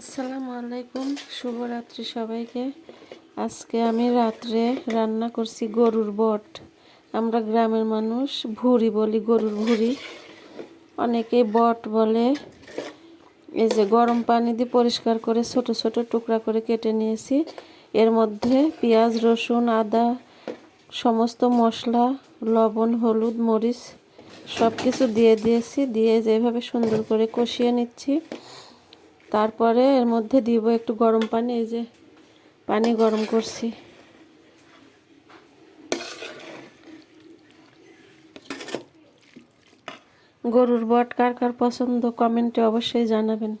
আসসালামু আলাইকুম, শুভরাত্রি সবাইকে। আজকে আমি রাত্রে রান্না করছি গরুর বট। আমরা গ্রামের মানুষ, ভুড়ি বলি, গরুর ভুড়ি। অনেকে বট বলে, এই যে গরম পানি দিয়ে পরিষ্কার করে ছোট ছোট টুকরা করে কেটে নিয়েছি। এর মধ্যে পেঁয়াজ, রসুন, আদা, সমস্ত মশলা, লবণ, হলুদ, মরিচ সব কিছু দিয়ে দিয়েছি। দিয়ে যেভাবে সুন্দর করে কষিয়ে নিচ্ছি। তারপরে এর মধ্যে দিব একটু গরম পানি, এই যে পানি গরম করছি। গরুর বট কার কার পছন্দ কমেন্টে অবশ্যই জানাবেন।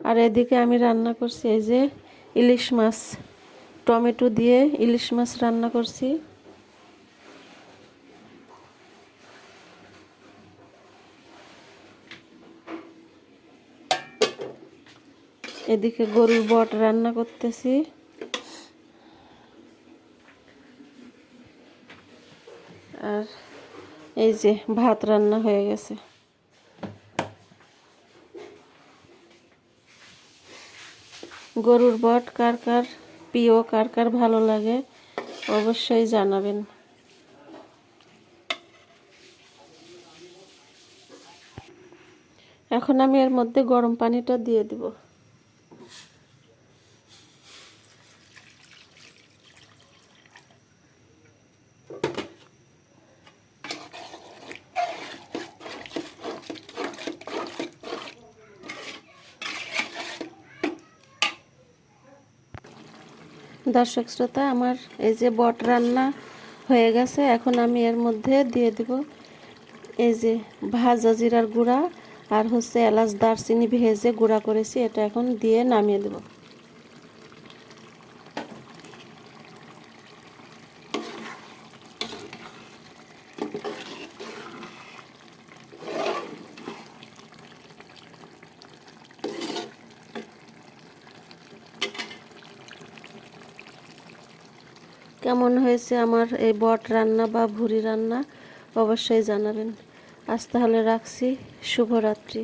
আর এদিকে আমি রান্না করছি এই যে ইলিশ মাছ, টমেটো দিয়ে ইলিশ মাছ রান্না করছি। এদিকে গরুর বট রান্না করতেছি। আর এই যে ভাত রান্না হয়ে গেছে। গরুর বট কার কার প্রিয়, কার কার ভালো লাগে অবশ্যই জানাবেন। এখন আমি এর মধ্যে গরম পানিটা দিয়ে দিব। দর্শক শ্রোতা, আমার এই যে বট রান্না হয়ে গেছে, এখন আমি এর মধ্যে দিয়ে দিব এই যে ভাজা জিরার গুঁড়া আর হচ্ছে এলাচ দারচিনি ভেজে গুঁড়া করেছি, এটা এখন দিয়ে নামিয়ে দেব। কেমন হয়েছে আমার এই বট রান্না বা ভুরি রান্না অবশ্যই জানাবেন। আজ তাহলে রাখছি। শুভরাত্রি।